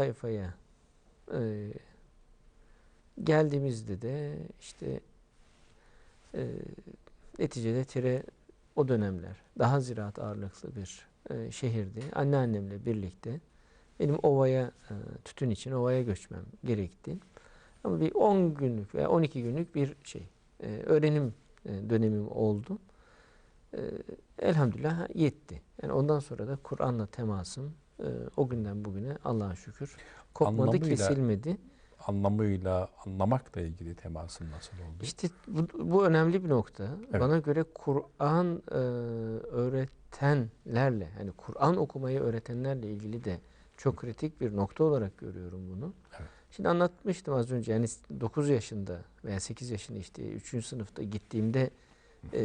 sayfaya e, geldiğimizde de işte e, neticede tire o dönemler daha ziraat ağırlıklı bir e, şehirdi. Anneannemle birlikte benim ovaya e, tütün için ovaya göçmem gerekti. Ama bir 10 günlük veya 12 günlük bir şey e, öğrenim e, dönemim oldu. E, elhamdülillah yetti. Yani ondan sonra da Kur'an'la temasım e, o günden bugüne Allah'a şükür kopmadı, Anlamıyla- kesilmedi. Anlamıyla, anlamakla ilgili temasın nasıl oldu? İşte bu, bu önemli bir nokta. Evet. Bana göre Kur'an e, öğretenlerle, yani Kur'an okumayı öğretenlerle ilgili de çok kritik bir nokta olarak görüyorum bunu. Evet. Şimdi anlatmıştım az önce yani 9 yaşında veya 8 yaşında işte 3. sınıfta gittiğimde e,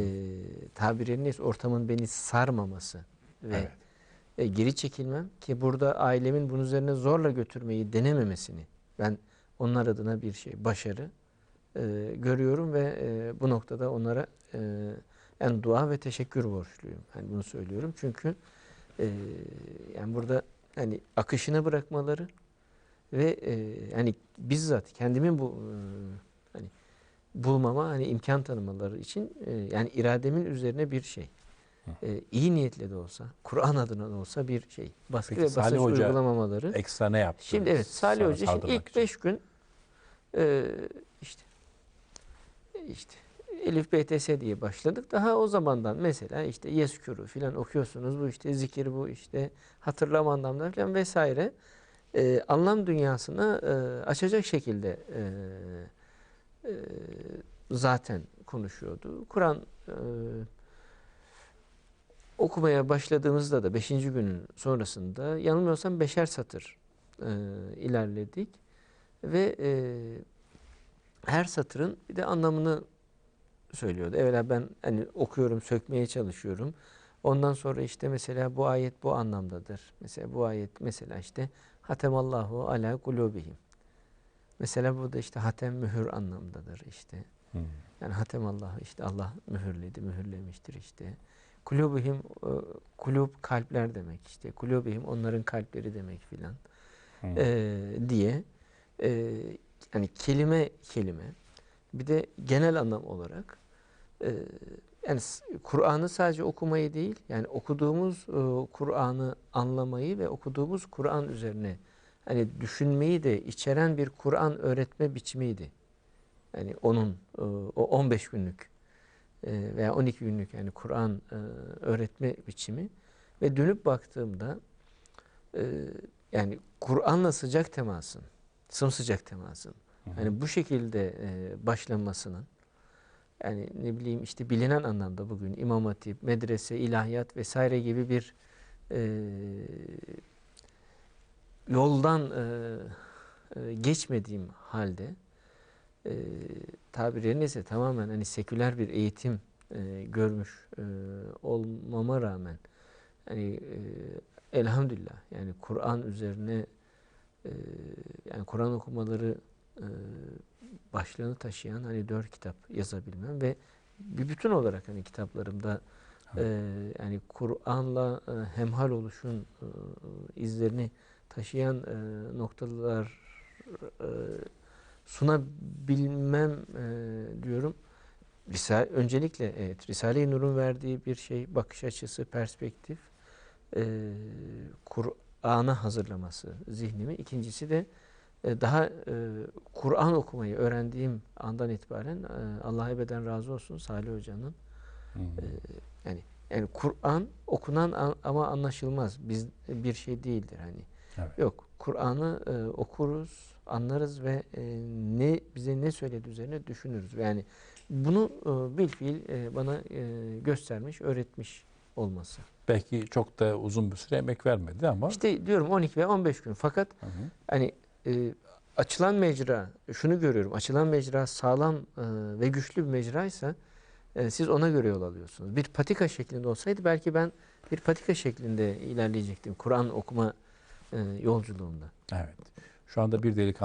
tabiri neyse ortamın beni sarmaması ve Evet. e, geri çekilmem ki burada ailemin bunun üzerine zorla götürmeyi denememesini ben onlar adına bir şey başarı e, görüyorum ve e, bu noktada onlara e, en dua ve teşekkür borçluyum. Hani bunu söylüyorum çünkü e, yani burada hani akışına bırakmaları ve e, yani bizzat kendimin bu e, bulmama hani imkan tanımaları için e, yani irademin üzerine bir şey e, iyi niyetle de olsa Kur'an adına da olsa bir şey baskı Peki ve Salih basınç Hoca uygulamamaları. Ekstra ne yaptı? Şimdi evet Salih Hoca şimdi ilk için? beş gün e, işte işte Elif BTS diye başladık. Daha o zamandan mesela işte Yeskür'ü filan okuyorsunuz. Bu işte zikir bu işte hatırlama anlamları filan vesaire. E, anlam dünyasını e, açacak şekilde e, e, zaten konuşuyordu. Kur'an e, okumaya başladığımızda da 5. günün sonrasında yanılmıyorsam beşer satır e, ilerledik ve e, her satırın bir de anlamını söylüyordu. Evvela ben hani okuyorum, sökmeye çalışıyorum. Ondan sonra işte mesela bu ayet bu anlamdadır. Mesela bu ayet mesela işte hatemallahu ala kulubihim. Mesela burada işte hatem mühür anlamdadır işte. Hmm. Yani hatemallah işte Allah mühürledi, mühürlemiştir işte. Kulubihim, e, kulub kalpler demek işte. Kulubihim onların kalpleri demek filan Hmm. e, diye e, yani kelime kelime bir de genel anlam olarak e, yani Kur'an'ı sadece okumayı değil yani okuduğumuz e, Kur'an'ı anlamayı ve okuduğumuz Kur'an üzerine hani düşünmeyi de içeren bir Kur'an öğretme biçimiydi. Yani onun e, o 15 günlük e, veya 12 günlük yani Kur'an e, öğretme biçimi ve dönüp baktığımda yani Kur'an'la sıcak temasın, sımsıcak temasın. Yani bu şekilde başlanmasının yani ne bileyim işte bilinen anlamda bugün İmam Hatip, medrese, ilahiyat vesaire gibi bir e, yoldan e, geçmediğim halde e, tabiri neyse tamamen hani seküler bir eğitim e, görmüş e, olmama rağmen hani e, elhamdülillah yani Kur'an üzerine e, yani Kur'an okumaları e, başlığını taşıyan hani dört kitap yazabilmem ve bir bütün olarak hani kitaplarımda e, yani Kur'an'la e, hemhal oluşun e, izlerini taşıyan e, noktalar e, sunabilmem e, diyorum. Risale, öncelikle evet Risale-i Nur'un verdiği bir şey bakış açısı, perspektif e, Kur'an'a hazırlaması zihnimi. İkincisi de e, daha e, Kur'an okumayı öğrendiğim andan itibaren e, Allah ebeden razı olsun Salih Hoca'nın Hmm. yani yani Kur'an okunan an- ama anlaşılmaz. Biz bir şey değildir hani. Evet. Yok. Kur'an'ı e, okuruz, anlarız ve e, ne bize ne söyledi üzerine düşünürüz. Yani bunu e, bilfiil e, bana e, göstermiş, öğretmiş olması. Belki çok da uzun bir süre emek vermedi ama İşte diyorum 12 ve 15 gün. Fakat Hı hı. hani e, açılan mecra, şunu görüyorum. Açılan mecra sağlam e, ve güçlü bir mecraysa e, siz ona göre yol alıyorsunuz. Bir patika şeklinde olsaydı belki ben bir patika şeklinde ilerleyecektim Kur'an okuma e, yolculuğumda. evet. Şu anda bir delikanlı